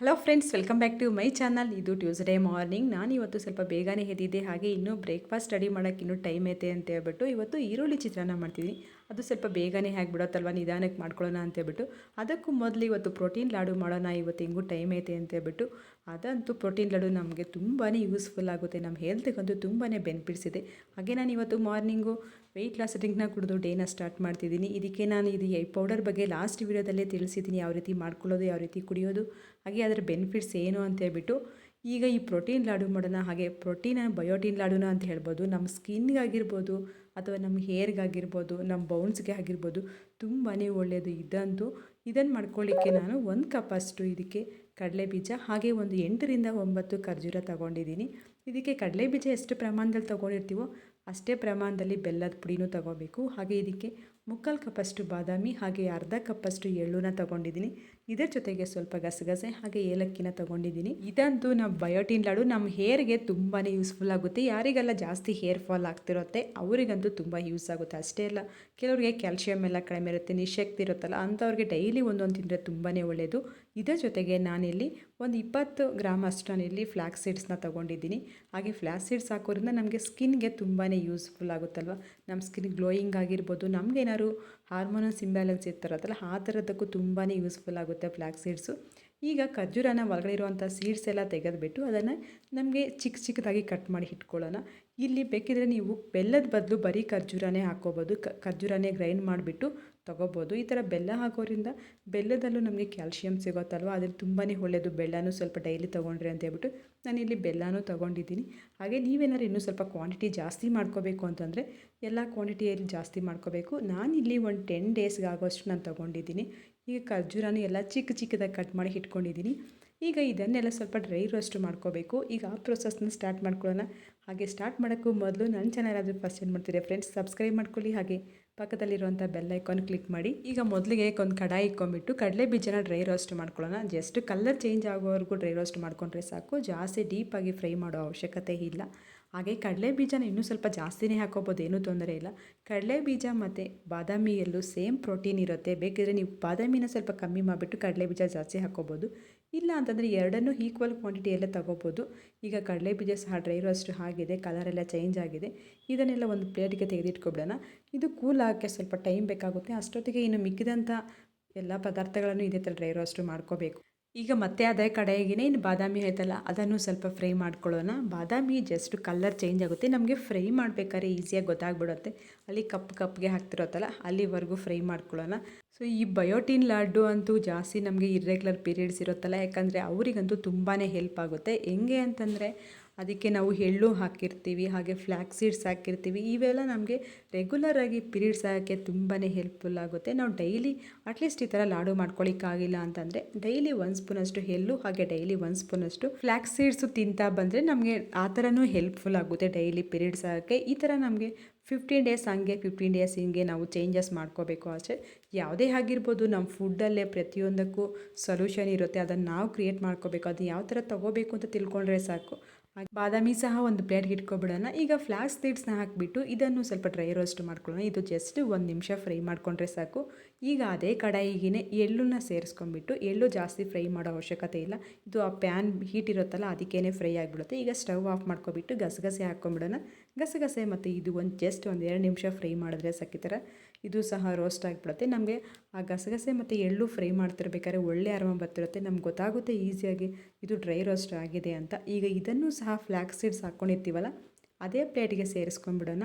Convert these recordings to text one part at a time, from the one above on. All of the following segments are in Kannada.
Hello friends welcome back to my channel ಇದು ಟ್ಯೂಸ್ಡೇ ಮಾರ್ನಿಂಗ್ ನಾನು ಇವತ್ತು ಸ್ವಲ್ಪ ಬೇಗನೆ ಎದ್ದಿದ್ದೆ, ಹಾಗೆ ಇನ್ನೂ ಬ್ರೇಕ್ಫಾಸ್ಟ್ ರೆಡಿ ಮಾಡೋಕ್ಕೆ ಇನ್ನೂ ಟೈಮ್ ಐತೆ ಅಂತ ಹೇಳ್ಬಿಟ್ಟು ಇವತ್ತು ಈರುಳ್ಳಿ ಚಿತ್ರಾನ್ನ ಮಾಡ್ತೀನಿ ಅದು ಸ್ವಲ್ಪ ಬೇಗನೆ ಆಗಿಬಿಡುತ್ತಲ್ವ, ನಿಧಾನಕ್ಕೆ ಮಾಡ್ಕೊಳ್ಳೋಣ ಅಂತ ಹೇಳ್ಬಿಟ್ಟು. ಅದಕ್ಕೂ ಮೊದಲು ಇವತ್ತು ಪ್ರೋಟೀನ್ ಲಾಡು ಮಾಡೋಣ, ಇವತ್ತು ಹೆಂಗೂ ಟೈಮ್ ಐತೆ ಅಂತ ಹೇಳ್ಬಿಟ್ಟು ಅದಂತೂ ಪ್ರೋಟೀನ್ ಲಡು ನಮಗೆ ತುಂಬಾ ಯೂಸ್ಫುಲ್ ಆಗುತ್ತೆ. ನಮ್ಮ ಹೆಲ್ತ್ಗಂತೂ ತುಂಬಾ ಬೆನಿಫಿಟ್ಸ್ ಇದೆ. ಹಾಗೆ ನಾನು ಇವತ್ತು ಮಾರ್ನಿಂಗು ವೆಯ್ಟ್ ಲಾಸ್ ಡ್ರಿಂಕ್ನ ಕುಡಿದು ಡೇನ ಸ್ಟಾರ್ಟ್ ಮಾಡ್ತಿದ್ದೀನಿ. ಇದಕ್ಕೆ ನಾನು ಇದು ಈ ಪೌಡರ್ ಬಗ್ಗೆ ಲಾಸ್ಟ್ ವೀಡಿಯೋದಲ್ಲೇ ತಿಳಿಸಿದ್ದೀನಿ ಯಾವ ರೀತಿ ಮಾಡ್ಕೊಳ್ಳೋದು, ಯಾವ ರೀತಿ ಕುಡಿಯೋದು, ಹಾಗೆ ಅದರ ಬೆನಿಫಿಟ್ಸ್ ಏನು ಅಂತ ಹೇಳ್ಬಿಟ್ಟು. ಈಗ ಈ ಪ್ರೋಟೀನ್ ಲಾಡು ಮಾಡೋಣ, ಹಾಗೆ ಪ್ರೋಟೀನ್ ಬಯೋಟೀನ್ ಲಾಡುನ ಅಂತ ಹೇಳ್ಬೋದು. ನಮ್ಮ ಸ್ಕಿನ್ಗಾಗಿರ್ಬೋದು ಅಥವಾ ನಮ್ಮ ಹೇರ್ಗಾಗಿರ್ಬೋದು ನಮ್ಮ ಬೌನ್ಸ್ಗೆ ಆಗಿರ್ಬೋದು ತುಂಬಾ ಒಳ್ಳೆಯದು ಇದಂತೂ. ಇದನ್ನು ಮಾಡ್ಕೊಳ್ಳಿಕ್ಕೆ ನಾನು ಒಂದು ಕಪ್ಪಷ್ಟು ಇದಕ್ಕೆ ಕಡಲೆ ಬೀಜ ಹಾಗೆ ಒಂದು ಎಂಟರಿಂದ ಒಂಬತ್ತು ಖರ್ಜೂರ ತೊಗೊಂಡಿದ್ದೀನಿ. ಇದಕ್ಕೆ ಕಡಲೆ ಬೀಜ ಎಷ್ಟು ಪ್ರಮಾಣದಲ್ಲಿ ತೊಗೊಂಡಿರ್ತೀವೋ ಅಷ್ಟೇ ಪ್ರಮಾಣದಲ್ಲಿ ಬೆಲ್ಲದ ಪುಡಿನೂ ತೊಗೋಬೇಕು. ಹಾಗೆ ಇದಕ್ಕೆ ಮುಕ್ಕಾಲು ಕಪ್ಪಷ್ಟು ಬಾದಾಮಿ, ಹಾಗೆ ಅರ್ಧ ಕಪ್ಪಷ್ಟು ಎಳ್ಳುನ ತೊಗೊಂಡಿದ್ದೀನಿ. ಇದರ ಜೊತೆಗೆ ಸ್ವಲ್ಪ ಗಸಗಸೆ, ಹಾಗೆ ಏಲಕ್ಕಿನ ತಗೊಂಡಿದ್ದೀನಿ. ಇದಂತೂ ನಮ್ಮ ಬಯೋಟಿನ್ ಲಾಡು ನಮ್ಮ ಹೇರ್ಗೆ ತುಂಬಾ ಯೂಸ್ಫುಲ್ ಆಗುತ್ತೆ. ಯಾರಿಗೆಲ್ಲ ಜಾಸ್ತಿ ಹೇರ್ ಫಾಲ್ ಆಗ್ತಿರುತ್ತೆ, ಅವರಿಗಂತೂ ತುಂಬ ಯೂಸ್ ಆಗುತ್ತೆ. ಅಷ್ಟೇ ಅಲ್ಲ, ಕೆಲವರಿಗೆ ಕ್ಯಾಲ್ಶಿಯಮ್ ಎಲ್ಲ ಕಡಿಮೆ ಇರುತ್ತೆ ನಿಶಕ್ತಿ ಇರುತ್ತಲ್ಲ, ಅಂಥವ್ರಿಗೆ ಡೈಲಿ ಒಂದೊಂದು ತಿಂದರೆ ತುಂಬಾ ಒಳ್ಳೆಯದು ಇದರ ಜೊತೆಗೆ ನಾನಿಲ್ಲಿ ಒಂದು ಇಪ್ಪತ್ತು ಗ್ರಾಮ್ ಅಷ್ಟು ನಾನಿಲ್ಲಿ ಫ್ಲ್ಯಾಕ್ಸ್ ಸೀಡ್ಸ್ನ ತೊಗೊಂಡಿದ್ದೀನಿ. ಹಾಗೆ ಫ್ಲ್ಯಾಕ್ಸ್ ಸೀಡ್ಸ್ ಹಾಕೋದ್ರಿಂದ ನಮಗೆ ಸ್ಕಿನ್ಗೆ ತುಂಬಾ ಯೂಸ್ಫುಲ್ ಆಗುತ್ತಲ್ವ? ನಮ್ಮ ಸ್ಕಿನ್ ಗ್ಲೋಯಿಂಗ್ ಆಗಿರ್ಬೋದು ನಮಗೇನಾದ್ರು ಹಾರ್ಮೋನಲ್ಸ್ ಇಂಬ್ಯಾಲೆನ್ಸ್ ಇರ್ತಾರಲ್ಲ ಆ ಥರದಕ್ಕೂ ತುಂಬಾ ಯೂಸ್ಫುಲ್ ಆಗುತ್ತೆ ಫ್ಲ್ಯಾಕ್ ಸೀಡ್ಸು ಈಗ ಖರ್ಜೂರನ ಒಳಗಡೆ ಇರುವಂಥ ಸೀಡ್ಸ್ ಎಲ್ಲ ತೆಗೆದುಬಿಟ್ಟು ಅದನ್ನು ನಮಗೆ ಚಿಕ್ಕ ಚಿಕ್ಕದಾಗಿ ಕಟ್ ಮಾಡಿ ಇಟ್ಕೊಳ್ಳೋಣ. ಇಲ್ಲಿ ಬೇಕಿದ್ರೆ ನೀವು ಬೆಲ್ಲದ ಬದಲು ಬರೀ ಖರ್ಜೂರನೇ ಹಾಕ್ಕೋಬೋದು. ಖರ್ಜೂರನೇ ಗ್ರೈಂಡ್ ಮಾಡಿಬಿಟ್ಟು ತೊಗೋಬೋದು. ಈ ಥರ ಬೆಲ್ಲ ಹಾಕೋದ್ರಿಂದ ಬೆಲ್ಲದಲ್ಲೂ ನಮಗೆ ಕ್ಯಾಲ್ಸಿಯಂ ಸಿಗುತ್ತಲ್ವ? ಅದ್ರಲ್ಲಿ ತುಂಬಾ ಒಳ್ಳೆಯದು ಬೆಲ್ಲನೂ ಸ್ವಲ್ಪ ಡೈಲಿ ತೊಗೊಂಡ್ರಿ ಅಂತ ಹೇಳ್ಬಿಟ್ಟು ನಾನು ಇಲ್ಲಿ ಬೆಲ್ಲನೂ ತೊಗೊಂಡಿದ್ದೀನಿ. ಹಾಗೆ ನೀವೇನಾದ್ರು ಇನ್ನೂ ಸ್ವಲ್ಪ ಕ್ವಾಂಟಿಟಿ ಜಾಸ್ತಿ ಮಾಡ್ಕೋಬೇಕು ಅಂತಂದರೆ ಎಲ್ಲ ಕ್ವಾಂಟಿಟಿಯಲ್ಲಿ ಜಾಸ್ತಿ ಮಾಡ್ಕೋಬೇಕು. ನಾನಿಲ್ಲಿ ಒಂದು ಟೆನ್ ಡೇಸ್ಗೆ ಆಗೋಷ್ಟು ನಾನು ತೊಗೊಂಡಿದ್ದೀನಿ. ಈಗ ಖರ್ಜೂರನೂ ಎಲ್ಲ ಚಿಕ್ಕ ಚಿಕ್ಕದಾಗಿ ಕಟ್ ಮಾಡಿ ಇಟ್ಕೊಂಡಿದ್ದೀನಿ. ಈಗ ಇದನ್ನೆಲ್ಲ ಸ್ವಲ್ಪ ಡ್ರೈ ರೋಸ್ಟ್ ಮಾಡ್ಕೋಬೇಕು. ಈಗ ಆ ಪ್ರೊಸೆಸ್ನ ಸ್ಟಾರ್ಟ್ ಮಾಡ್ಕೊಳ್ಳೋಣ. ಹಾಗೆ ಸ್ಟಾರ್ಟ್ ಮಾಡೋಕ್ಕೂ ಮೊದಲು ನನ್ನ ಚಾನಲ್ ಆದರೂ ಫಸ್ಟ್ ಏನು ಮಾಡ್ತೀರಿ ಫ್ರೆಂಡ್ಸ್ ಸಬ್ಸ್ಕ್ರೈಬ್ ಮಾಡ್ಕೊಳ್ಳಿ. ಹಾಗೆ ಪಕ್ಕದಲ್ಲಿರುವಂಥ ಐಕಾನ್ ಕ್ಲಿಕ್ ಮಾಡಿ. ಈಗ ಮೊದಲಿಗೆ ಒಂದು ಕಡಾಯಿ ಇಕ್ಕೊಂಬಿಟ್ಟು ಕಡಲೆ ಬೀಜನ ಡ್ರೈ ರೋಸ್ಟ್ ಮಾಡ್ಕೊಳ್ಳೋಣ. ಜಸ್ಟ್ ಕಲರ್ ಚೇಂಜ್ ಆಗೋವರೆಗೂ ಡ್ರೈ ರೋಸ್ಟ್ ಮಾಡ್ಕೊಂಡ್ರೆ ಸಾಕು. ಜಾಸ್ತಿ ಡೀಪಾಗಿ ಫ್ರೈ ಮಾಡೋ ಅವಶ್ಯಕತೆ ಇಲ್ಲ. ಹಾಗೆ ಕಡಲೆ ಬೀಜನ ಇನ್ನೂ ಸ್ವಲ್ಪ ಜಾಸ್ತಿನೇ ಹಾಕೋಬೋದು, ಏನೂ ತೊಂದರೆ ಇಲ್ಲ. ಕಡಲೆ ಬೀಜ ಮತ್ತು ಬಾದಾಮಿಯಲ್ಲೂ ಸೇಮ್ ಪ್ರೋಟೀನ್ ಇರುತ್ತೆ. ಬೇಕಿದ್ರೆ ನೀವು ಬಾದಾಮಿನ ಸ್ವಲ್ಪ ಕಮ್ಮಿ ಮಾಡಿಬಿಟ್ಟು ಕಡಲೆ ಬೀಜ ಜಾಸ್ತಿ ಹಾಕೋಬೋದು. ಇಲ್ಲ ಅಂತಂದರೆ ಎರಡನ್ನೂ ಈಕ್ವಲ್ ಕ್ವಾಂಟಿಟಿಯಲ್ಲೇ ತಗೋಬೋದು. ಈಗ ಕಡಲೆ ಬೀಜ ಸಹ ಡ್ರೈ ರೋಸ್ಟ್ ಆಗಿದೆ ಕಲರೆಲ್ಲ ಚೇಂಜ್ ಆಗಿದೆ. ಇದನ್ನೆಲ್ಲ ಒಂದು ಪ್ಲೇಟಿಗೆ ತೆಗೆದಿಟ್ಕೊಬಿಡೋಣ. ಇದು ಕೂಲ್ ಆಗೋಕ್ಕೆ ಸ್ವಲ್ಪ ಟೈಮ್ ಬೇಕಾಗುತ್ತೆ. ಅಷ್ಟೊತ್ತಿಗೆ ಇನ್ನು ಮಿಕ್ಕಿದಂಥ ಎಲ್ಲ ಪದಾರ್ಥಗಳನ್ನು ಇದೇ ಥರ ಡ್ರೈ ರೋಸ್ಟು ಮಾಡ್ಕೋಬೇಕು. ಈಗ ಮತ್ತೆ ಅದೇ ಕಡೆಗಿನೇ ಇನ್ನು ಬಾದಾಮಿ ಆಯ್ತಲ್ಲ ಅದನ್ನು ಸ್ವಲ್ಪ ಫ್ರೈ ಮಾಡ್ಕೊಳ್ಳೋಣ. ಬಾದಾಮಿ ಜಸ್ಟ್ ಕಲರ್ ಚೇಂಜ್ ಆಗುತ್ತೆ. ನಮಗೆ ಫ್ರೈ ಮಾಡಬೇಕಾದ್ರೆ ಈಸಿಯಾಗಿ ಗೊತ್ತಾಗ್ಬಿಡುತ್ತೆ. ಅಲ್ಲಿ ಕಪ್ ಕಪ್ಗೆ ಹಾಕ್ತಿರೋತ್ತಲ್ಲ, ಅಲ್ಲಿವರೆಗೂ ಫ್ರೈ ಮಾಡ್ಕೊಳ್ಳೋಣ. ಸೊ ಈ ಬಯೋಟಿನ್ ಲಾಡು ಅಂತೂ ಜಾಸ್ತಿ ನಮಗೆ ಇರ್ರೆಗ್ಯುಲರ್ ಪೀರಿಯಡ್ಸ್ ಇರುತ್ತಲ್ಲ, ಯಾಕಂದರೆ ಅವರಿಗಂತೂ ತುಂಬಾ ಹೆಲ್ಪ್ ಆಗುತ್ತೆ. ಹೆಂಗೆ ಅಂತಂದರೆ ಅದಕ್ಕೆ ನಾವು ಎಳ್ಳು ಹಾಕಿರ್ತೀವಿ, ಹಾಗೆ ಫ್ಲ್ಯಾಕ್ ಸೀಡ್ಸ್ ಹಾಕಿರ್ತೀವಿ. ಇವೆಲ್ಲ ನಮಗೆ ರೆಗ್ಯುಲರಾಗಿ ಪೀರಿಯಡ್ಸ್ ಆಗೋಕ್ಕೆ ತುಂಬಾ ಹೆಲ್ಪ್ಫುಲ್ ಆಗುತ್ತೆ. ನಾವು ಡೈಲಿ ಅಟ್ಲೀಸ್ಟ್ ಈ ಥರ ಲಾಡು ಮಾಡ್ಕೊಳ್ಳಿಕ್ಕಾಗಿಲ್ಲ ಅಂತಂದರೆ ಡೈಲಿ ಒಂದು ಸ್ಪೂನಷ್ಟು ಎಳ್ಳು, ಹಾಗೆ ಡೈಲಿ ಒಂದು ಸ್ಪೂನಷ್ಟು ಫ್ಲ್ಯಾಕ್ ಸೀಡ್ಸು ತಿಂತಾ ಬಂದರೆ ನಮಗೆ ಆ ಥರನೂ ಹೆಲ್ಪ್ಫುಲ್ ಆಗುತ್ತೆ ಡೈಲಿ ಪೀರಿಯಡ್ಸ್ ಆಗೋಕ್ಕೆ ಈ ಥರ ನಮಗೆ ಫಿಫ್ಟೀನ್ ಡೇಸ್ ಹಂಗೆ ಫಿಫ್ಟೀನ್ ಡೇಸ್ ಹಿಂಗೆ ನಾವು ಚೇಂಜಸ್ ಮಾಡ್ಕೋಬೇಕು ಅಷ್ಟೇ ಯಾವುದೇ ಆಗಿರ್ಬೋದು ನಮ್ಮ ಫುಡ್ಡಲ್ಲೇ ಪ್ರತಿಯೊಂದಕ್ಕೂ ಸೊಲ್ಯೂಷನ್ ಇರುತ್ತೆ. ಅದನ್ನು ನಾವು ಕ್ರಿಯೇಟ್ ಮಾಡ್ಕೋಬೇಕು. ಅದು ಯಾವ ಥರ ತೊಗೋಬೇಕು ಅಂತ ತಿಳ್ಕೊಂಡ್ರೆ ಸಾಕು. ಬಾದಾಮಿ ಸಹ ಒಂದು ಪ್ಲೇಟ್ಗೆ ಇಟ್ಕೊಬಿಡೋಣ. ಈಗ ಫ್ಲಾಕ್ಸ್ ಸೀಡ್ಸ್ನ ಹಾಕಿಬಿಟ್ಟು ಇದನ್ನು ಸ್ವಲ್ಪ ಡ್ರೈ ರೋಸ್ಟ್ ಮಾಡ್ಕೊಳ್ಳೋಣ. ಇದು ಜಸ್ಟ್ ಒಂದು ನಿಮಿಷ ಫ್ರೈ ಮಾಡಿಕೊಂಡ್ರೆ ಸಾಕು. ಈಗ ಅದೇ ಕಡಾಯಿಗೆ ಎಳ್ಳನ್ನ ಸೇರಿಸ್ಕೊಂಡ್ಬಿಟ್ಟು ಎಳ್ಳು ಜಾಸ್ತಿ ಫ್ರೈ ಮಾಡೋ ಅವಶ್ಯಕತೆ ಇಲ್ಲ. ಇದು ಆ ಪ್ಯಾನ್ ಹೀಟ್ ಇರುತ್ತಲ್ಲ ಅದಕ್ಕೇನೆ ಫ್ರೈ ಆಗಿಬಿಡುತ್ತೆ. ಈಗ ಸ್ಟವ್ ಆಫ್ ಮಾಡ್ಕೊಬಿಟ್ಟು ಗಸಗಸೆ ಹಾಕ್ಕೊಂಬಿಡೋಣ ಗಸಗಸೆ ಮತ್ತು ಇದು ಒಂದು ಜಸ್ಟ್ ಒಂದು ಎರಡು ನಿಮಿಷ ಫ್ರೈ ಮಾಡಿದ್ರೆ ಸಾಕಿತರ. ಇದು ಸಹ ರೋಸ್ಟ್ ಆಗಿಬಿಡುತ್ತೆ. ನಮಗೆ ಆ ಗಸಗಸೆ ಮತ್ತು ಎಳ್ಳು ಫ್ರೈ ಮಾಡ್ತಿರ್ಬೇಕಾದ್ರೆ ಒಳ್ಳೆ ಅರಮ ಬರ್ತಿರುತ್ತೆ. ನಮ್ಗೆ ಗೊತ್ತಾಗುತ್ತೆ ಈಸಿಯಾಗಿ ಇದು ಡ್ರೈ ರೋಸ್ಟ್ ಆಗಿದೆ ಅಂತ. ಈಗ ಇದನ್ನು ಸಹ ಫ್ಲ್ಯಾಕ್ ಸೀಡ್ಸ್ ಹಾಕ್ಕೊಂಡಿರ್ತೀವಲ್ಲ ಅದೇ ಪ್ಲೇಟಿಗೆ ಸೇರಿಸ್ಕೊಂಡ್ಬಿಡೋಣ.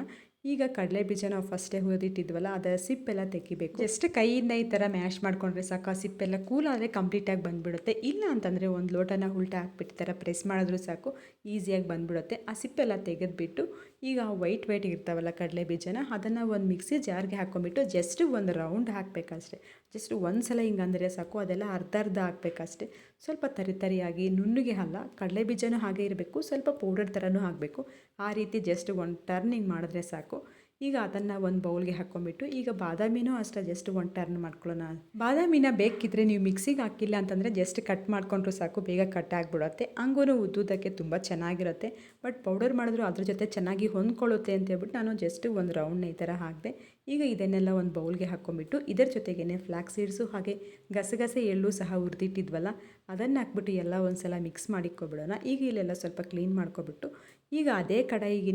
ಈಗ ಕಡಲೆ ಬೀಜ ನಾವು ಫಸ್ಟೇ ಹುರಿದಿಟ್ಟಿದ್ವಲ್ಲ ಅದರ ಸಿಪ್ಪೆಲ್ಲ ತೆಗಿಬೇಕು. ಜಸ್ಟ್ ಕೈಯಿಂದ ಈ ಥರ ಮ್ಯಾಶ್ ಮಾಡ್ಕೊಂಡ್ರೆ ಸಾಕು. ಆ ಸಿಪ್ಪೆಲ್ಲ ಕೂಲ್ ಆದರೆ ಕಂಪ್ಲೀಟಾಗಿ ಬಂದುಬಿಡುತ್ತೆ. ಇಲ್ಲ ಅಂತಂದರೆ ಒಂದು ಲೋಟನ ಉಲ್ಟಾ ಹಾಕ್ಬಿಟ್ಟು ಥರ ಪ್ರೆಸ್ ಮಾಡಿದ್ರೂ ಸಾಕು ಈಸಿಯಾಗಿ ಬಂದುಬಿಡುತ್ತೆ. ಆ ಸಿಪ್ಪೆಲ್ಲ ತೆಗೆದುಬಿಟ್ಟು ಈಗ ವೈಟ್ ವೈಟ್ ಇರ್ತಾವಲ್ಲ ಕಡಲೆ ಬೀಜನ, ಅದನ್ನು ಒಂದು ಮಿಕ್ಸಿ ಜಾರ್ಗೆ ಹಾಕ್ಕೊಂಬಿಟ್ಟು ಜಸ್ಟ್ ಒಂದು ರೌಂಡ್ ಹಾಕಬೇಕಷ್ಟೆ. ಜಸ್ಟ್ ಒಂದು ಸಲ ಹಿಂಗಂದರೆ ಸಾಕು, ಅದೆಲ್ಲ ಅರ್ಧ ಅರ್ಧ ಹಾಕಬೇಕಷ್ಟೆ. ಸ್ವಲ್ಪ ತರಿ ತರಿಯಾಗಿ ನುಣ್ಣಗೆ ಅಲ್ಲ, ಕಡಲೆ ಬೀಜನೂ ಹಾಗೆ ಇರಬೇಕು, ಸ್ವಲ್ಪ ಪೌಡರ್ ಥರನೂ ಹಾಕಬೇಕು. ಆ ರೀತಿ ಜಸ್ಟ್ ಒಂದು ಟರ್ನಿಂಗ್ ಮಾಡಿದ್ರೆ ಸಾಕು. ಈಗ ಅದನ್ನು ಒಂದು ಬೌಲ್ಗೆ ಹಾಕ್ಕೊಂಬಿಟ್ಟು ಈಗ ಬಾದಾಮಿನೂ ಅಷ್ಟೇ ಜಸ್ಟ್ ಒಂದು ಟರ್ನ್ ಮಾಡ್ಕೊಳ್ಳೋಣ. ಬಾದಾಮಿನ ಬೇಕಿದ್ರೆ ನೀವು ಮಿಕ್ಸಿಗೆ ಹಾಕಿಲ್ಲ ಅಂತಂದರೆ ಜಸ್ಟ್ ಕಟ್ ಮಾಡಿಕೊಂಡ್ರು ಸಾಕು, ಬೇಗ ಕಟ್ ಆಗಿಬಿಡುತ್ತೆ. ಹಂಗೂ ಉದ್ದುದಕ್ಕೆ ತುಂಬ ಚೆನ್ನಾಗಿರುತ್ತೆ. ಬಟ್ ಪೌಡರ್ ಮಾಡಿದ್ರು ಅದ್ರ ಜೊತೆ ಚೆನ್ನಾಗಿ ಹೊಂದ್ಕೊಳ್ಳುತ್ತೆ ಅಂತ ಹೇಳ್ಬಿಟ್ಟು ನಾನು ಜಸ್ಟ್ ಒಂದು ರೌಂಡ್ನ ಈ ಥರ ಹಾಕಿದೆ. ಈಗ ಇದನ್ನೆಲ್ಲ ಒಂದು ಬೌಲ್ಗೆ ಹಾಕ್ಕೊಂಬಿಟ್ಟು ಇದರ ಜೊತೆಗೇ ಫ್ಲ್ಯಾಕ್ಸ್ ಸೀಡ್ಸು ಹಾಗೆ ಗಸಗಸೆ ಎಳ್ಳು ಸಹ ಹುರಿದಿಟ್ಟಿದ್ವಲ್ಲ, ಅದನ್ನು ಹಾಕ್ಬಿಟ್ಟು ಎಲ್ಲ ಒಂದು ಸಲ ಮಿಕ್ಸ್ ಮಾಡಿಕೊಬಿಡೋಣ ಈಗ ಇಲ್ಲೆಲ್ಲ ಸ್ವಲ್ಪ ಕ್ಲೀನ್ ಮಾಡ್ಕೊಬಿಟ್ಟು ಈಗ ಅದೇ ಕಡಾಯಿಗೆ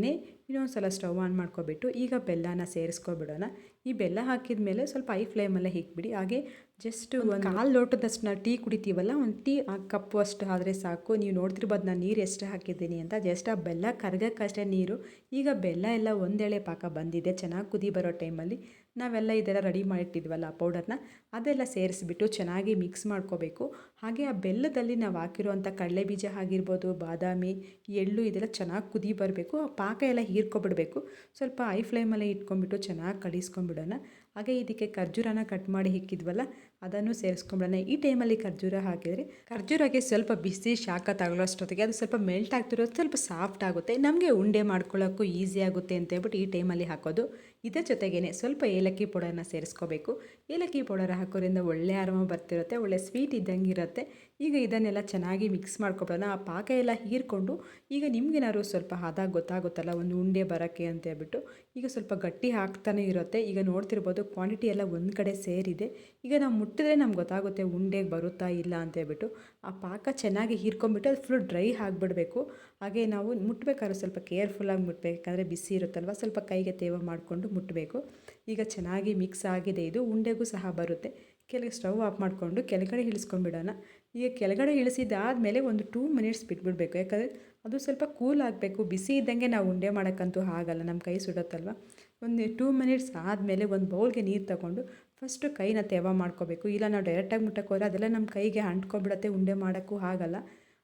ಇನ್ನೊಂದು ಸಲ ಸ್ಟವ್ ಆನ್ ಮಾಡ್ಕೊಬಿಟ್ಟು ಈಗ ಬೆಲ್ಲನ ಸೇರಿಸ್ಕೊಬಿಡೋಣ. ಈ ಬೆಲ್ಲ ಹಾಕಿದ ಮೇಲೆ ಸ್ವಲ್ಪ ಐ ಫ್ಲೇಮಲ್ಲೇ ಹಿಕ್ಬಿಡಿ. ಹಾಗೆ ಜಸ್ಟ್ ಒಂದು ಕಾಲು ಲೋಟದಷ್ಟು ನಾವು ಟೀ ಕುಡಿತೀವಲ್ಲ ಒಂದು ಟೀ ಆ ಕಪ್ಪು ಅಷ್ಟು ಆದರೆ ಸಾಕು. ನೀವು ನೋಡ್ತಿರ್ಬೋದು ನಾನು ನೀರು ಎಷ್ಟು ಹಾಕಿದ್ದೀನಿ ಅಂತ. ಜಸ್ಟ್ ಆ ಬೆಲ್ಲ ಕರಗಕ್ಕಷ್ಟೇ ನೀರು. ಈಗ ಬೆಲ್ಲ ಎಲ್ಲ ಒಂದೆಳೆ ಪಾಕ ಬಂದಿದೆ. ಚೆನ್ನಾಗಿ ಕುದಿ ಬರೋ ಟೈಮಲ್ಲಿ ನಾವೆಲ್ಲ ಇದೆಲ್ಲ ರೆಡಿ ಮಾಡಿಟ್ಟಿದ್ವಲ್ಲ ಪೌಡರ್ನ ಅದೆಲ್ಲ ಸೇರಿಸ್ಬಿಟ್ಟು ಚೆನ್ನಾಗಿ ಮಿಕ್ಸ್ ಮಾಡ್ಕೋಬೇಕು. ಹಾಗೆ ಆ ಬೆಲ್ಲದಲ್ಲಿ ನಾವು ಹಾಕಿರುವಂಥ ಕಡಲೆ ಬೀಜ ಆಗಿರ್ಬೋದು ಬಾದಾಮಿ, ಎಳ್ಳು ಇದೆಲ್ಲ ಚೆನ್ನಾಗಿ ಕುದಿ ಬರಬೇಕು. ಆ ಪಾಕ ಎಲ್ಲ ಹೀರ್ಕೊಬಿಡಬೇಕು. ಸ್ವಲ್ಪ ಐ ಫ್ಲೇಮಲ್ಲೇ ಇಟ್ಕೊಂಡ್ಬಿಟ್ಟು ಚೆನ್ನಾಗಿ ಕಳಿಸ್ಕೊಂಡ್ಬಿಡೋಣ. ಹಾಗೆ ಇದಕ್ಕೆ ಖರ್ಜೂರನ ಕಟ್ ಮಾಡಿ ಇಕ್ಕಿದ್ವಲ್ಲ, ಅದನ್ನು ಸೇರಿಸ್ಕೊಂಬಿಡೋಣ ಈ ಟೈಮಲ್ಲಿ ಖರ್ಜೂರ ಹಾಕಿದರೆ, ಖರ್ಜೂರಗೆ ಸ್ವಲ್ಪ ಬಿಸಿ ಶಾಖ ತಗೊಳ್ಳೋಷ್ಟೊತ್ತಿಗೆ ಅದು ಸ್ವಲ್ಪ ಮೆಲ್ಟ್ ಆಗ್ತಿರೋದು, ಸ್ವಲ್ಪ ಸಾಫ್ಟ್ ಆಗುತ್ತೆ. ನಮಗೆ ಉಂಡೆ ಮಾಡ್ಕೊಳ್ಳೋಕ್ಕೂ ಈಸಿ ಆಗುತ್ತೆ ಅಂತ ಹೇಳ್ಬಿಟ್ಟು ಈ ಟೈಮಲ್ಲಿ ಹಾಕೋದು. ಇದರ ಜೊತೆಗೇ ಸ್ವಲ್ಪ ಏಲಕ್ಕಿ ಪೌಡರ್ನ ಸೇರಿಸ್ಕೋಬೇಕು. ಏಲಕ್ಕಿ ಪೌಡರ್ ಹಾಕೋದ್ರಿಂದ ಒಳ್ಳೆ ಆರಾಮ ಬರ್ತಿರುತ್ತೆ, ಒಳ್ಳೆ ಸ್ವೀಟ್ ಇದ್ದಂಗೆ ಇರುತ್ತೆ. ಈಗ ಇದನ್ನೆಲ್ಲ ಚೆನ್ನಾಗಿ ಮಿಕ್ಸ್ ಮಾಡ್ಕೊಬಿಡೋಣ ಆ ಪಾಕ ಎಲ್ಲ ಹೀರ್ಕೊಂಡು ಈಗ ನಿಮ್ಗೇನಾದ್ರು ಸ್ವಲ್ಪ ಹದ ಗೊತ್ತಾಗುತ್ತಲ್ಲ, ಒಂದು ಉಂಡೆ ಬರೋಕ್ಕೆ ಅಂತ ಹೇಳ್ಬಿಟ್ಟು. ಈಗ ಸ್ವಲ್ಪ ಗಟ್ಟಿ ಹಾಕ್ತಾನೆ ಇರುತ್ತೆ. ಈಗ ನೋಡ್ತಿರ್ಬೋದು ಕ್ವಾಂಟಿಟಿ ಎಲ್ಲ ಒಂದು ಕಡೆ ಸೇರಿದೆ. ಈಗ ನಾವು ಮುಟ್ಟಿದ್ರೆ ನಮ್ಗೆ ಗೊತ್ತಾಗುತ್ತೆ ಉಂಡೆಗೆ ಬರುತ್ತಾ ಇಲ್ಲ ಅಂತ ಹೇಳ್ಬಿಟ್ಟು. ಆ ಪಾಕ ಚೆನ್ನಾಗಿ ಹೀರ್ಕೊಂಬಿಟ್ಟು ಅದು ಫುಲ್ ಡ್ರೈ ಆಗಿಬಿಡಬೇಕು. ಹಾಗೆ ನಾವು ಮುಟ್ಟಬೇಕಾದ್ರೆ ಸ್ವಲ್ಪ ಕೇರ್ಫುಲ್ಲಾಗಿ ಯಾಕಂದರೆ ಬಿಸಿ ಇರುತ್ತಲ್ವ, ಸ್ವಲ್ಪ ಕೈಗೆ ತೇವ ಮಾಡಿಕೊಂಡು ಮುಟ್ಟಬೇಕು ಈಗ ಚೆನ್ನಾಗಿ ಮಿಕ್ಸ್ ಆಗಿದೆ. ಇದು ಉಂಡೆಗೂ ಸಹ ಬರುತ್ತೆ. ಕೆಳಗೆ ಸ್ಟವ್ ಆಫ್ ಮಾಡಿಕೊಂಡು ಕೆಳಗಡೆ ಇಳಿಸ್ಕೊಂಡ್ಬಿಡೋಣ ಈಗ ಕೆಳಗಡೆ ಇಳಿಸಿದಾದಮೇಲೆ ಒಂದು ಟೂ ಮಿನಿಟ್ಸ್ ಬಿಟ್ಬಿಡಬೇಕು. ಯಾಕಂದರೆ ಅದು ಸ್ವಲ್ಪ ಕೂಲ್ ಆಗಬೇಕು. ಬಿಸಿ ಇದ್ದಂಗೆ ನಾವು ಉಂಡೆ ಮಾಡೋಕ್ಕಂತೂ ಆಗಲ್ಲ. ನಮ್ಮ ಕೈ ಸುಡುತ್ತಲ್ವ? ಒಂದು ಟೂ ಮಿನಿಟ್ಸ್ ಆದಮೇಲೆ ಒಂದು ಬೌಲ್ಗೆ ನೀರು ತಗೊಂಡು ಫಸ್ಟು ಕೈನ ತೇವ ಮಾಡ್ಕೋಬೇಕು. ಇಲ್ಲ ನಾವು ಡೈರೆಕ್ಟಾಗಿ ಮುಟ್ಟಕ್ಕೆ ಹೋದರೆ ಅದೆಲ್ಲ ನಮ್ಮ ಕೈಗೆ ಅಂಟ್ಕೊಂಬಿಡತ್ತೆ. ಉಂಡೆ ಮಾಡೋಕ್ಕೂ ಆಗಲ್ಲ.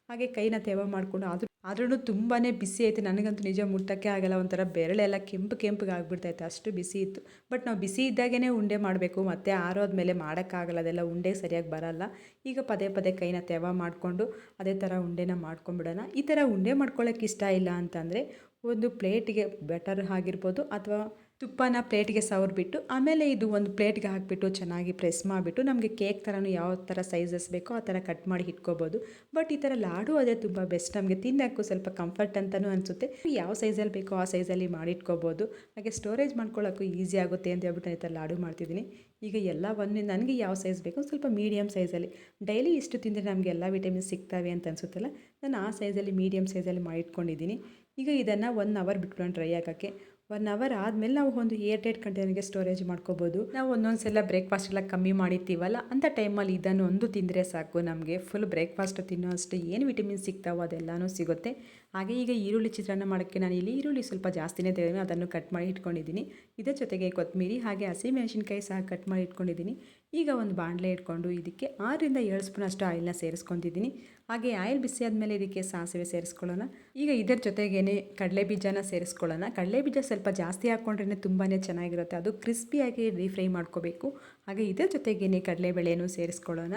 ಹಾಗೆ ಕೈನ ತೇವ ಮಾಡಿಕೊಂಡು ಆದರೂ ಆದ್ರೂ ತುಂಬಾ ಬಿಸಿ ಐತೆ ನನಗಂತೂ ನಿಜ ಮುಟ್ಟೋಕ್ಕೆ ಆಗಲ್ಲ. ಒಂಥರ ಬೆರಳೆಲ್ಲ ಕೆಂಪು ಕೆಂಪಿಗೆ ಆಗಿಬಿಡ್ತೈತೆ ಅಷ್ಟು ಬಿಸಿ ಇತ್ತು. ಬಟ್ ನಾವು ಬಿಸಿ ಇದ್ದಾಗೇ ಉಂಡೆ ಮಾಡಬೇಕು. ಮತ್ತು ಆರೋದ್ಮೇಲೆ ಮಾಡೋಕ್ಕಾಗಲ್ಲ. ಅದೆಲ್ಲ ಉಂಡೆ ಸರಿಯಾಗಿ ಬರಲ್ಲ. ಈಗ ಪದೇ ಪದೇ ಕೈನ ತೇವ ಮಾಡಿಕೊಂಡು ಅದೇ ಥರ ಉಂಡೆನ ಮಾಡ್ಕೊಂಬಿಡೋಣ. ಈ ಥರ ಉಂಡೆ ಮಾಡ್ಕೊಳ್ಳೋಕೆ ಇಷ್ಟ ಇಲ್ಲ ಅಂತಂದರೆ ಒಂದು ಪ್ಲೇಟಿಗೆ ಬೆಟರ್ ಆಗಿರ್ಬೋದು ಅಥವಾ ತುಪ್ಪನ ಪ್ಲೇಟ್ಗೆ ಸವರ್ಬಿಟ್ಟು, ಆಮೇಲೆ ಇದು ಒಂದು ಪ್ಲೇಟ್ಗೆ ಹಾಕಿಬಿಟ್ಟು ಚೆನ್ನಾಗಿ ಪ್ರೆಸ್ ಮಾಡಿಬಿಟ್ಟು, ನಮಗೆ ಕೇಕ್ ಥರನೂ ಯಾವ ಥರ ಸೈಜಸ್ ಬೇಕೋ ಆ ಥರ ಕಟ್ ಮಾಡಿ ಇಟ್ಕೋಬೋದು. ಬಟ್ ಈ ಥರ ಲಾಡು ಅದೇ ತುಂಬ ಬೆಸ್ಟ್ ನಮಗೆ ತಿನ್ನೋಕ್ಕೂ ಸ್ವಲ್ಪ ಕಂಫರ್ಟ್ ಅಂತಲೂ ಅನಿಸುತ್ತೆ. ಯಾವ ಸೈಜಲ್ಲಿ ಬೇಕೋ ಆ ಸೈಜಲ್ಲಿ ಮಾಡಿಟ್ಕೋಬೋದು ಹಾಗೆ ಸ್ಟೋರೇಜ್ ಮಾಡ್ಕೊಳ್ಳೋಕ್ಕೂ ಈಸಿ ಆಗುತ್ತೆ ಅಂತ ಹೇಳ್ಬಿಟ್ಟು ಈ ಥರ ಲಾಡು ಮಾಡ್ತಿದ್ದೀನಿ. ಈಗ ಎಲ್ಲ ಒಂದು, ನನಗೆ ಯಾವ ಸೈಜ್ ಬೇಕು ಸ್ವಲ್ಪ ಮೀಡಿಯಮ್ ಸೈಜಲ್ಲಿ ಡೈಲಿ ಇಷ್ಟು ತಿಂದರೆ ನಮಗೆ ಎಲ್ಲ ವಿಟಮಿನ್ಸ್ ಸಿಗ್ತವೆ ಅಂತ ಅನಿಸುತ್ತಲ್ಲ? ನಾನು ಆ ಸೈಜಲ್ಲಿ ಮೀಡಿಯಮ್ ಸೈಜಲ್ಲಿ ಮಾಡಿಟ್ಕೊಂಡಿದ್ದೀನಿ ಈಗ ಇದನ್ನು ಒನ್ ಅವರ್ ಬಿಟ್ಕೊಂಡು ಡ್ರೈ ಆಗೋಕ್ಕೆ. ಒನ್ ಅವರ್ ಆದಮೇಲೆ ನಾವು ಒಂದು ಏರ್ ಟೈಟ್ ಕಂಟೈನರ್ಗೆ ಸ್ಟೋರೇಜ್ ಮಾಡ್ಕೋಬೋದು. ನಾವು ಒಂದೊಂದು ಸಲ ಬ್ರೇಕ್ಫಾಸ್ಟ್ ಎಲ್ಲ ಕಮ್ಮಿ ಮಾಡಿರ್ತೀವಲ್ಲ ಅಂಥ ಟೈಮಲ್ಲಿ ಇದನ್ನು ಒಂದು ತಿಂದರೆ ಸಾಕು ನಮಗೆ. ಫುಲ್ ಬ್ರೇಕ್ಫಾಸ್ಟ್ ತಿನ್ನೋ ಅಷ್ಟು ಏನು ವಿಟಮಿನ್ ಸಿಗ್ತಾವೋ ಅದೆಲ್ಲನೂ ಸಿಗುತ್ತೆ. ಹಾಗೆ ಈಗ ಈರುಳ್ಳಿ ಚಿತ್ರಾನ್ನ ಮಾಡೋಕ್ಕೆ ನಾನು ಇಲ್ಲಿ ಈರುಳ್ಳಿ ಸ್ವಲ್ಪ ಜಾಸ್ತಿನೇ ತೆಗೆದು ಅದನ್ನು ಕಟ್ ಮಾಡಿ ಇಟ್ಕೊಂಡಿದ್ದೀನಿ. ಇದರ ಜೊತೆಗೆ ಕೊತ್ತಂಬರಿ ಹಾಗೆ ಹಸಿಮೆಣಸಿನ್ಕಾಯಿ ಸಹ ಕಟ್ ಮಾಡಿ ಇಟ್ಕೊಂಡಿದ್ದೀನಿ. ಈಗ ಒಂದು ಬಾಣಲೆ ಇಟ್ಕೊಂಡು ಇದಕ್ಕೆ ಆರರಿಂದ ಏಳು ಸ್ಪೂನ್ ಅಷ್ಟು ಆಯಿಲ್ನ ಸೇರಿಸ್ಕೊತಿದ್ದೀನಿ ಹಾಗೆ ಆಯಿಲ್ ಬಿಸಿ ಆದಮೇಲೆ ಇದಕ್ಕೆ ಸಾಸಿವೆ ಸೇರಿಸ್ಕೊಳ್ಳೋಣ. ಈಗ ಇದರ ಜೊತೆಗೇನೆ ಕಡಲೆ ಬೀಜನ ಸೇರಿಸ್ಕೊಳ್ಳೋಣ. ಕಡಲೆ ಬೀಜ ಸ್ವಲ್ಪ ಜಾಸ್ತಿ ಹಾಕ್ಕೊಂಡ್ರೆ ತುಂಬಾ ಚೆನ್ನಾಗಿರುತ್ತೆ. ಅದು ಕ್ರಿಸ್ಪಿಯಾಗಿ ರೀಫ್ರೈ ಮಾಡ್ಕೋಬೇಕು. ಹಾಗೆ ಇದರ ಜೊತೆಗೇ ಕಡಲೆಬೇಳೆನೂ ಸೇರಿಸ್ಕೊಳ್ಳೋಣ.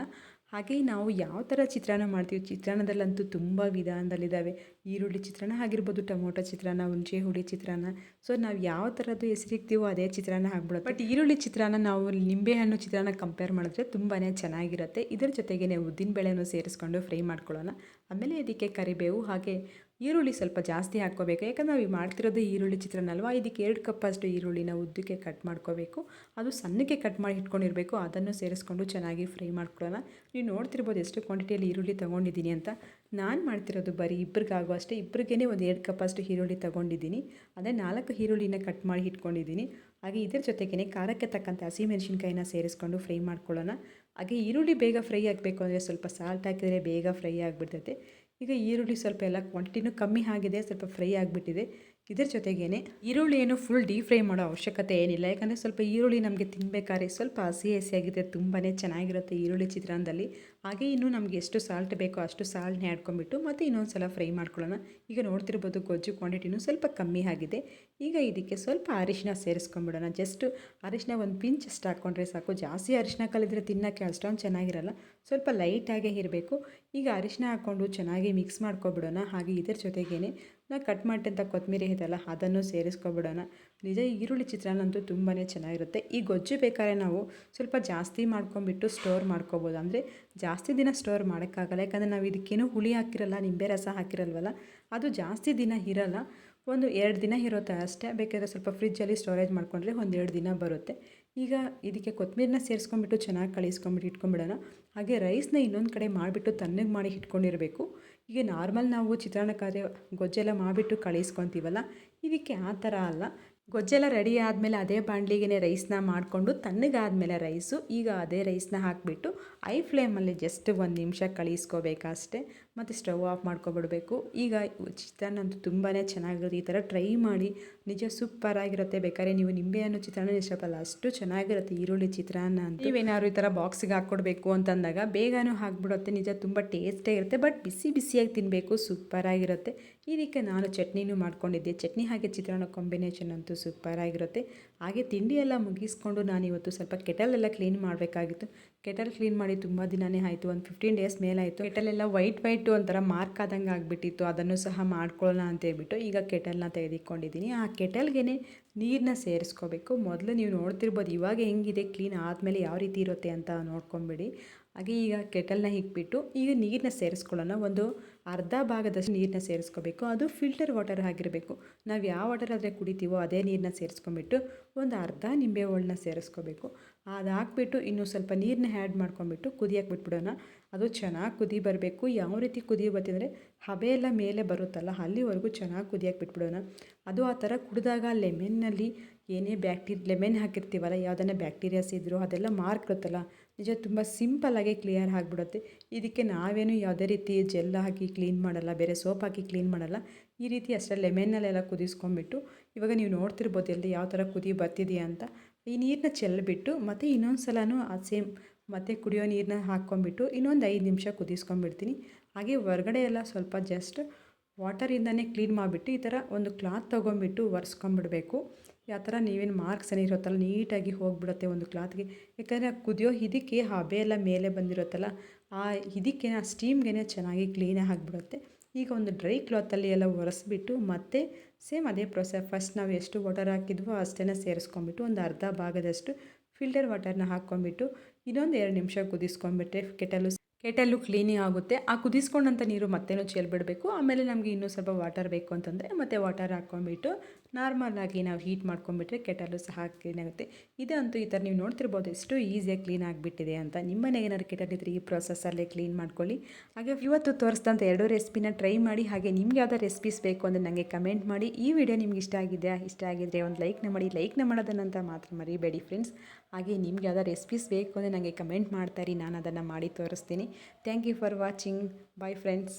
ಹಾಗೆ ನಾವು ಯಾವ ಥರ ಚಿತ್ರಾನ್ನ ಮಾಡ್ತೀವಿ, ಚಿತ್ರಾನ್ನದಲ್ಲಂತೂ ತುಂಬ ವಿಧಾನದಲ್ಲಿದ್ದಾವೆ. ಈರುಳ್ಳಿ ಚಿತ್ರಾನ್ನ ಆಗಿರ್ಬೋದು, ಟೊಮೊಟೊ ಚಿತ್ರಾನ್ನ ಹುಣಸೆ ಹುಳಿ ಚಿತ್ರಾನ್ನ. ಸೊ ನಾವು ಯಾವ ಥರದ್ದು ಹೆಸರಿಗ್ತೀವೋ ಅದೇ ಚಿತ್ರಾನ್ನ ಹಾಕ್ಬಿಡೋದು ಬಟ್ ಈರುಳ್ಳಿ ಚಿತ್ರಾನ್ನ ನಾವು ನಿಂಬೆಹಣ್ಣು ಚಿತ್ರಾನ್ನ ಕಂಪೇರ್ ಮಾಡಿದ್ರೆ ತುಂಬಾ ಚೆನ್ನಾಗಿರುತ್ತೆ. ಇದರ ಜೊತೆಗೆ ಉದ್ದಿನಬೇಳೆನೂ ಸೇರಿಸ್ಕೊಂಡು ಫ್ರೈ ಮಾಡ್ಕೊಳ್ಳೋಣ. ಆಮೇಲೆ ಇದಕ್ಕೆ ಕರಿಬೇವು ಹಾಗೆ ಈರುಳ್ಳಿ ಸ್ವಲ್ಪ ಜಾಸ್ತಿ ಹಾಕ್ಕೋಬೇಕು. ಯಾಕಂದ್ರೆ ನಾವು ಮಾಡ್ತಿರೋದು ಈರುಳ್ಳಿ ಚಿತ್ರನಲ್ವ ಇದಕ್ಕೆ ಎರಡು ಕಪ್ ಅಷ್ಟು ಈರುಳ್ಳಿನ ಉದ್ದಕ್ಕೆ ಕಟ್ ಮಾಡ್ಕೋಬೇಕು. ಅದು ಸಣ್ಣಕ್ಕೆ ಕಟ್ ಮಾಡಿ ಇಟ್ಕೊಂಡಿರಬೇಕು. ಅದನ್ನು ಸೇರಿಸ್ಕೊಂಡು ಚೆನ್ನಾಗಿ ಫ್ರೈ ಮಾಡ್ಕೊಳ್ಳೋಣ. ನೀವು ನೋಡ್ತಿರ್ಬೋದು ಎಷ್ಟು ಕ್ವಾಂಟಿಟಿಯಲ್ಲಿ ಈರುಳ್ಳಿ ತೊಗೊಂಡಿದ್ದೀನಿ ಅಂತ. ನಾನು ಮಾಡ್ತಿರೋದು ಬರೀ ಇಬ್ಬರಿಗಾಗೋ ಅಷ್ಟೇ. ಇಬ್ಬರಿಗೇ ಒಂದು ಎರಡು ಕಪ್ ಅಷ್ಟು ಈರುಳ್ಳಿ ತೊಗೊಂಡಿದ್ದೀನಿ. ಅದೇ ನಾಲ್ಕು ಈರುಳ್ಳಿನ ಕಟ್ ಮಾಡಿ ಇಟ್ಕೊಂಡಿದ್ದೀನಿ. ಹಾಗೆ ಇದರ ಜೊತೆಗೇ ಖಾರಕ್ಕೆ ತಕ್ಕಂಥ ಹಸಿಮೆಣಸಿನ್ಕಾಯಿನ ಸೇರಿಸ್ಕೊಂಡು ಫ್ರೈ ಮಾಡ್ಕೊಳ್ಳೋಣ. ಹಾಗೆ ಈರುಳ್ಳಿ ಬೇಗ ಫ್ರೈ ಆಗಬೇಕು ಅಂದರೆ ಸ್ವಲ್ಪ ಸಾಲ್ಟ್ ಹಾಕಿದರೆ ಬೇಗ ಫ್ರೈ ಆಗಿಬಿಡ್ತೈತೆ. ಈಗ ಈರುಳ್ಳಿ ಸ್ವಲ್ಪ ಎಲ್ಲ ಕ್ವಾಂಟಿಟಿನೂ ಕಮ್ಮಿ ಆಗಿದೆ, ಸ್ವಲ್ಪ ಫ್ರೈ ಆಗಿಬಿಟ್ಟಿದೆ. ಇದರ ಜೊತೆಗೇ ಈರುಳ್ಳಿ ಏನು ಫುಲ್ ಡೀಪ್ ಫ್ರೈ ಮಾಡೋ ಅವಶ್ಯಕತೆ ಏನಿಲ್ಲ. ಯಾಕಂದರೆ ಸ್ವಲ್ಪ ಈರುಳ್ಳಿ ನಮಗೆ ತಿನ್ನಬೇಕಾದ್ರೆ ಸ್ವಲ್ಪ ಹಸಿ ಹಸಿಯಾಗಿದೆ ತುಂಬಾ ಚೆನ್ನಾಗಿರುತ್ತೆ ಈರುಳ್ಳಿ ಚಿತ್ರಾನ್ನದಲ್ಲಿ. ಹಾಗೆ ಇನ್ನೂ ನಮಗೆ ಎಷ್ಟು ಸಾಲ್ಟ್ ಬೇಕೋ ಅಷ್ಟು ಸಾಲ್ಟ್ನೇ ಆಡ್ಕೊಂಡ್ಬಿಟ್ಟು ಮತ್ತು ಇನ್ನೊಂದು ಸಲ ಫ್ರೈ ಮಾಡ್ಕೊಳ್ಳೋಣ. ಈಗ ನೋಡ್ತಿರ್ಬೋದು ಗೊಜ್ಜು ಕ್ವಾಂಟಿಟಿನೂ ಸ್ವಲ್ಪ ಕಮ್ಮಿ ಆಗಿದೆ. ಈಗ ಇದಕ್ಕೆ ಸ್ವಲ್ಪ ಅರಿಶಿನ ಸೇರಿಸ್ಕೊಂಬಿಡೋಣ ಜಸ್ಟ್ ಅರಿಶಿನ ಒಂದು ಪಿಂಚ್ ಅಷ್ಟು ಹಾಕ್ಕೊಂಡ್ರೆ ಸಾಕು. ಜಾಸ್ತಿ ಅರಿಶಿನ ಕಲಿದ್ರೆ ತಿನ್ನೋಕ್ಕೆ ಅಷ್ಟೊಂದು ಚೆನ್ನಾಗಿರಲ್ಲ. ಸ್ವಲ್ಪ ಲೈಟಾಗೇ ಇರಬೇಕು. ಈಗ ಅರಿಶಿನ ಹಾಕ್ಕೊಂಡು ಚೆನ್ನಾಗಿ ಮಿಕ್ಸ್ ಮಾಡ್ಕೊಬಿಡೋಣ. ಹಾಗೆ ಇದರ ಜೊತೆಗೇ ನಾ ಕಟ್ ಮಾಡಿದಂಥ ಕೊತ್ತಂಬರಿ ಇದೆಲ್ಲ ಅದನ್ನು ಸೇರಿಸ್ಕೊಬಿಡೋಣ. ನಿಜ ಈರುಳ್ಳಿ ಚಿತ್ರಾನ್ನ ಅಂತೂ ತುಂಬಾ ಚೆನ್ನಾಗಿರುತ್ತೆ. ಈ ಗೊಜ್ಜು ಬೇಕಾದ್ರೆ ನಾವು ಸ್ವಲ್ಪ ಜಾಸ್ತಿ ಮಾಡ್ಕೊಂಬಿಟ್ಟು ಸ್ಟೋರ್ ಮಾಡ್ಕೊಬೋದು. ಅಂದರೆ ಜಾಸ್ತಿ ದಿನ ಸ್ಟೋರ್ ಮಾಡೋಕ್ಕಾಗಲ್ಲ. ಯಾಕಂದರೆ ನಾವು ಇದಕ್ಕೇನು ಹುಳಿ ಹಾಕಿರಲ್ಲ, ನಿಂಬೆ ರಸ ಹಾಕಿರಲ್ವಲ್ಲ, ಅದು ಜಾಸ್ತಿ ದಿನ ಇರಲ್ಲ. ಒಂದು ಎರಡು ದಿನ ಇರುತ್ತೆ ಅಷ್ಟೇ ಬೇಕಾದರೆ ಸ್ವಲ್ಪ ಫ್ರಿಜ್ಜಲ್ಲಿ ಸ್ಟೋರೇಜ್ ಮಾಡಿಕೊಂಡ್ರೆ ಒಂದು ಎರಡು ದಿನ ಬರುತ್ತೆ. ಈಗ ಇದಕ್ಕೆ ಕೊತ್ತಂಬರಿನ ಸೇರಿಸ್ಕೊಂಡ್ಬಿಟ್ಟು ಚೆನ್ನಾಗಿ ಕಳಿಸ್ಕೊಂಬಿಟ್ಟು ಇಟ್ಕೊಂಡ್ಬಿಡೋಣ. ಹಾಗೆ ರೈಸ್ನ ಇನ್ನೊಂದು ಕಡೆ ಮಾಡಿಬಿಟ್ಟು ತಣ್ಣಗೆ ಮಾಡಿ ಇಟ್ಕೊಂಡಿರಬೇಕು. ಈಗ ನಾರ್ಮಲ್ ನಾವು ಚಿತ್ರಾನ್ನಕ್ಕಾದ್ರೆ ಗೊಜ್ಜೆಲ್ಲ ಮಾಡಿಬಿಟ್ಟು ಕಳಿಸ್ಕೊತೀವಲ್ಲ? ಇದಕ್ಕೆ ಆ ಥರ ಅಲ್ಲ. ಗೊಜ್ಜೆಲ್ಲ ರೆಡಿ ಆದಮೇಲೆ ಅದೇ ಬಾಣಲಿಗೆ ರೈಸ್ನ ಮಾಡಿಕೊಂಡು ತಣ್ಣಗಾದಮೇಲೆ ರೈಸು ಈಗ ಅದೇ ರೈಸ್ನ ಹಾಕಿಬಿಟ್ಟು ಐ ಫ್ಲೇಮಲ್ಲಿ ಜಸ್ಟ್ ಒಂದು ನಿಮಿಷ ಕಳಿಸ್ಕೋಬೇಕಷ್ಟೇ. ಮತ್ತು ಸ್ಟವ್ ಆಫ್ ಮಾಡ್ಕೊಬಿಡಬೇಕು. ಈಗ ಚಿತ್ರಾನ್ನ ಅಂತೂ ತುಂಬಾ ಚೆನ್ನಾಗಿರುತ್ತೆ. ಈ ಥರ ಟ್ರೈ ಮಾಡಿ. ನಿಜ ಸೂಪರಾಗಿರುತ್ತೆ ಬೇಕಾದ್ರೆ ನೀವು ನಿಂಬೆಹಣ್ಣು ಚಿತ್ರಾನ್ನ ಇಷ್ಟಪಲ್ಲ ಅಷ್ಟು ಚೆನ್ನಾಗಿರುತ್ತೆ ಈರುಳ್ಳಿ ಚಿತ್ರಾನ್ನ ಅಂತ. ನೀವೇನಾದ್ರು ಈ ಥರ ಬಾಕ್ಸಿಗೆ ಹಾಕ್ಕೊಡ್ಬೇಕು ಅಂತಂದಾಗ ಬೇಗನೂ ಹಾಕ್ಬಿಡುತ್ತೆ. ನಿಜ ತುಂಬ ಟೇಸ್ಟೇ ಇರುತ್ತೆ ಬಟ್ ಬಿಸಿ ಬಿಸಿಯಾಗಿ ತಿನ್ನಬೇಕು ಸೂಪರಾಗಿರುತ್ತೆ ಇದಕ್ಕೆ ನಾನು ಚಟ್ನಿನೂ ಮಾಡ್ಕೊಂಡಿದ್ದೆ. ಚಟ್ನಿ ಹಾಗೆ ಚಿತ್ರಾನ್ನ ಕಾಂಬಿನೇಷನ್ ಅಂತೂ ಸೂಪರಾಗಿರುತ್ತೆ ಹಾಗೆ ತಿಂಡಿ ಎಲ್ಲ ಮುಗಿಸ್ಕೊಂಡು ನಾನು ಇವತ್ತು ಸ್ವಲ್ಪ ಕೆಟಲೆಲ್ಲ ಕ್ಲೀನ್ ಮಾಡಬೇಕಾಗಿತ್ತು. ಕೆಟಲ್ ಕ್ಲೀನ್ ಮಾಡಿ ತುಂಬ ದಿನವೇ ಆಯಿತು, ಒಂದು ಫಿಫ್ಟೀನ್ ಡೇಸ್ ಮೇಲಾಯಿತು. ಕೆಟಲೆಲ್ಲ ವೈಟ್ ವೈಟು ಒಂಥರ ಮಾರ್ಕ್ ಆದಂಗೆ ಆಗಿಬಿಟ್ಟಿತ್ತು, ಅದನ್ನು ಸಹ ಮಾಡ್ಕೊಳ್ಳೋಣ ಅಂತ ಹೇಳ್ಬಿಟ್ಟು ಈಗ ಕೆಟಲ್ನ ತೆಗೆದುಕೊಂಡಿದ್ದೀನಿ ಆ ಕೆಟಲ್ಗೆ ನೀರನ್ನ ಸೇರಿಸ್ಕೋಬೇಕು. ಮೊದಲು ನೀವು ನೋಡ್ತಿರ್ಬೋದು ಇವಾಗ ಹೆಂಗಿದೆ ಕ್ಲೀನ್ ಆದಮೇಲೆ ಯಾವ ರೀತಿ ಇರುತ್ತೆ ಅಂತ ನೋಡ್ಕೊಂಬಿಡಿ. ಹಾಗೆ ಈಗ ಕೆಟಲ್ನ ಇಕ್ಬಿಟ್ಟು ಈಗ ನೀರನ್ನ ಸೇರಿಸ್ಕೊಳ್ಳೋಣ. ಒಂದು ಅರ್ಧ ಭಾಗದಷ್ಟು ನೀರನ್ನ ಸೇರಿಸ್ಕೋಬೇಕು. ಅದು ಫಿಲ್ಟರ್ ವಾಟರ್ ಆಗಿರಬೇಕು. ನಾವು ಯಾವ ವಾಟರ್ ಆದರೆ ಕುಡಿತೀವೋ ಅದೇ ನೀರನ್ನ ಸೇರಿಸ್ಕೊಂಬಿಟ್ಟು ಒಂದು ಅರ್ಧ ನಿಂಬೆ ಹೋಳನ್ನ ಸೇರಿಸ್ಕೋಬೇಕು. ಅದು ಇನ್ನೂ ಸ್ವಲ್ಪ ನೀರನ್ನ ಆ್ಯಡ್ ಮಾಡ್ಕೊಂಬಿಟ್ಟು ಕುದಿಯಕ್ಕೆ ಬಿಟ್ಬಿಡೋಣ. ಅದು ಚೆನ್ನಾಗಿ ಕುದಿ ಬರಬೇಕು. ಯಾವ ರೀತಿ ಕುದಿ ಬರ್ತಿದ್ರೆ ಹಬೆ ಎಲ್ಲ ಮೇಲೆ ಬರುತ್ತಲ್ಲ, ಅಲ್ಲಿವರೆಗೂ ಚೆನ್ನಾಗಿ ಕುದಿಯಕ್ಕೆ ಬಿಟ್ಬಿಡೋಣ. ಅದು ಆ ಥರ ಕುಡಿದಾಗ ಲೆಮೆನ್ನಲ್ಲಿ ಏನೇ ಬ್ಯಾಕ್ಟೀರಿ, ಲೆಮೆನ್ ಹಾಕಿರ್ತೀವಲ್ಲ ಯಾವುದನ್ನ ಬ್ಯಾಕ್ಟೀರಿಯಾಸ್ ಇದ್ದರೂ ಅದೆಲ್ಲ ಮಾರ್ಕ್ ಇರುತ್ತಲ್ಲ, ನಿಜ ತುಂಬ ಸಿಂಪಲ್ಲಾಗಿ ಕ್ಲಿಯರ್ ಆಗಿಬಿಡುತ್ತೆ. ಇದಕ್ಕೆ ನಾವೇನು ಯಾವುದೇ ರೀತಿ ಜೆಲ್ ಹಾಕಿ ಕ್ಲೀನ್ ಮಾಡಲ್ಲ, ಬೇರೆ ಸೋಪ್ ಹಾಕಿ ಕ್ಲೀನ್ ಮಾಡಲ್ಲ. ಈ ರೀತಿ ಅಷ್ಟೇ ಲೆಮೆನ್ನಲ್ಲೆಲ್ಲ ಕುದಿಸ್ಕೊಂಬಿಟ್ಟು ಇವಾಗ ನೀವು ನೋಡ್ತಿರ್ಬೋದು ಎಲ್ಲಿ ಯಾವ ಥರ ಕುದಿ ಬರ್ತಿದೆಯಾ ಅಂತ. ಈ ನೀರನ್ನ ಚೆಲ್ಲಿಬಿಟ್ಟು ಮತ್ತು ಇನ್ನೊಂದು ಸಲನೂ ಆ ಸೇಮ್ ಮತ್ತು ಕುಡಿಯೋ ನೀರನ್ನ ಹಾಕ್ಕೊಂಬಿಟ್ಟು ಇನ್ನೊಂದು ಐದು ನಿಮಿಷ ಕುದಿಸ್ಕೊಂಬಿಡ್ತೀನಿ ಹಾಗೆ ಹೊರಗಡೆ ಎಲ್ಲ ಸ್ವಲ್ಪ ಜಸ್ಟ್ ವಾಟರಿಂದನೇ ಕ್ಲೀನ್ ಮಾಡಿಬಿಟ್ಟು ಈ ಥರ ಒಂದು ಕ್ಲಾತ್ ತೊಗೊಂಬಿಟ್ಟು ಒರೆಸ್ಕೊಂಡ್ಬಿಡಬೇಕು. ಯಾವ ಥರ ನೀವೇನು ಮಾರ್ಕ್ಸ್ ಏನಿರುತ್ತಲ್ಲ ನೀಟಾಗಿ ಹೋಗಿಬಿಡುತ್ತೆ ಒಂದು ಕ್ಲಾತ್ಗೆ ಯಾಕಂದರೆ ಕುದಿಯೋ ಇದಕ್ಕೆ ಹಬೆ ಎಲ್ಲ ಮೇಲೆ ಬಂದಿರುತ್ತಲ್ಲ, ಆ ಇದಕ್ಕೆ ಆ ಸ್ಟೀಮ್ಗೆ ಚೆನ್ನಾಗಿ ಕ್ಲೀನಾಗಿ ಆಗಿಬಿಡುತ್ತೆ ಈಗ ಒಂದು ಡ್ರೈ ಕ್ಲಾತಲ್ಲಿ ಎಲ್ಲ ಒರೆಸ್ಬಿಟ್ಟು ಮತ್ತೆ ಸೇಮ್ ಅದೇ ಪ್ರೊಸೆಸ್. ಫಸ್ಟ್ ನಾವು ಎಷ್ಟು ವಾಟರ್ ಹಾಕಿದ್ವೋ ಅಷ್ಟೇ ಸೇರಿಸ್ಕೊಂಬಿಟ್ಟು ಒಂದು ಅರ್ಧ ಭಾಗದಷ್ಟು ಫಿಲ್ಟರ್ ವಾಟರ್ನ ಹಾಕ್ಕೊಂಬಿಟ್ಟು ಇನ್ನೊಂದು ಎರಡು ನಿಮಿಷ ಕುದಿಸ್ಕೊಂಬಿಟ್ರೆ ಕೆಟಲು ಕೆಟಲ್ಲು ಕ್ಲೀನಿಂಗ್ ಆಗುತ್ತೆ. ಆ ಕುದಿಸ್ಕೊಂಡಂಥ ನೀರು ಮತ್ತೇನೋ ಚೆಲ್ಬಿಡಬೇಕು. ಆಮೇಲೆ ನಮಗೆ ಇನ್ನೂ ಸ್ವಲ್ಪ ವಾಟರ್ ಬೇಕು ಅಂತಂದರೆ ಮತ್ತೆ ವಾಟರ್ ಹಾಕ್ಕೊಂಬಿಟ್ಟು ನಾರ್ಮಲಾಗಿ ನಾವು ಹೀಟ್ ಮಾಡ್ಕೊಂಡ್ಬಿಟ್ರೆ ಕೆಟಲು ಸಹ ಕ್ಲೀನ್ ಆಗುತ್ತೆ. ಇದಂತೂ ಈ ಥರ ನೀವು ನೋಡ್ತಿರ್ಬೋದು, ಎಷ್ಟು ಈಸಿಯಾಗಿ ಕ್ಲೀನ್ ಆಗಿಬಿಟ್ಟಿದೆ ಅಂತ. ನಿಮ್ಮ ಮನೆಗೆ ಏನಾದ್ರು ಕೆಟಲ್ ಇದ್ದರೆ ಈ ಪ್ರೊಸೆಸ್ಸಲ್ಲೇ ಕ್ಲೀನ್ ಮಾಡ್ಕೊಳ್ಳಿ. ಹಾಗೆ ಇವತ್ತು ತೋರಿಸಿದಂಥ ಎರಡು ರೆಸಿಪಿನ ಟ್ರೈ ಮಾಡಿ, ಹಾಗೆ ನಿಮ್ಗೆ ಯಾವ್ದು ರೆಸಿಪೀಸ್ ಬೇಕು ಅಂದರೆ ನನಗೆ ಕಮೆಂಟ್ ಮಾಡಿ. ಈ ವಿಡಿಯೋ ನಿಮ್ಗೆ ಇಷ್ಟ ಆಗಿದೆಯಾ? ಇಷ್ಟ ಆಗಿದ್ದರೆ ಒಂದು ಲೈಕ್ನ ಮಾಡಿ. ಲೈಕ್ನ ಮಾಡೋದನ್ನಂತ ಮಾತ್ರ ಮರಿಬೇಡಿ ಫ್ರೆಂಡ್ಸ್. ಹಾಗೆ ನಿಮ್ಗೆ ಯಾವ್ದು ರೆಸಿಪೀಸ್ ಬೇಕು ಅಂದರೆ ನನಗೆ ಕಮೆಂಟ್ ಮಾಡ್ತಾರೆ ನಾನು ಅದನ್ನು ಮಾಡಿ ತೋರಿಸ್ತೀನಿ. Thank you for watching. Bye friends.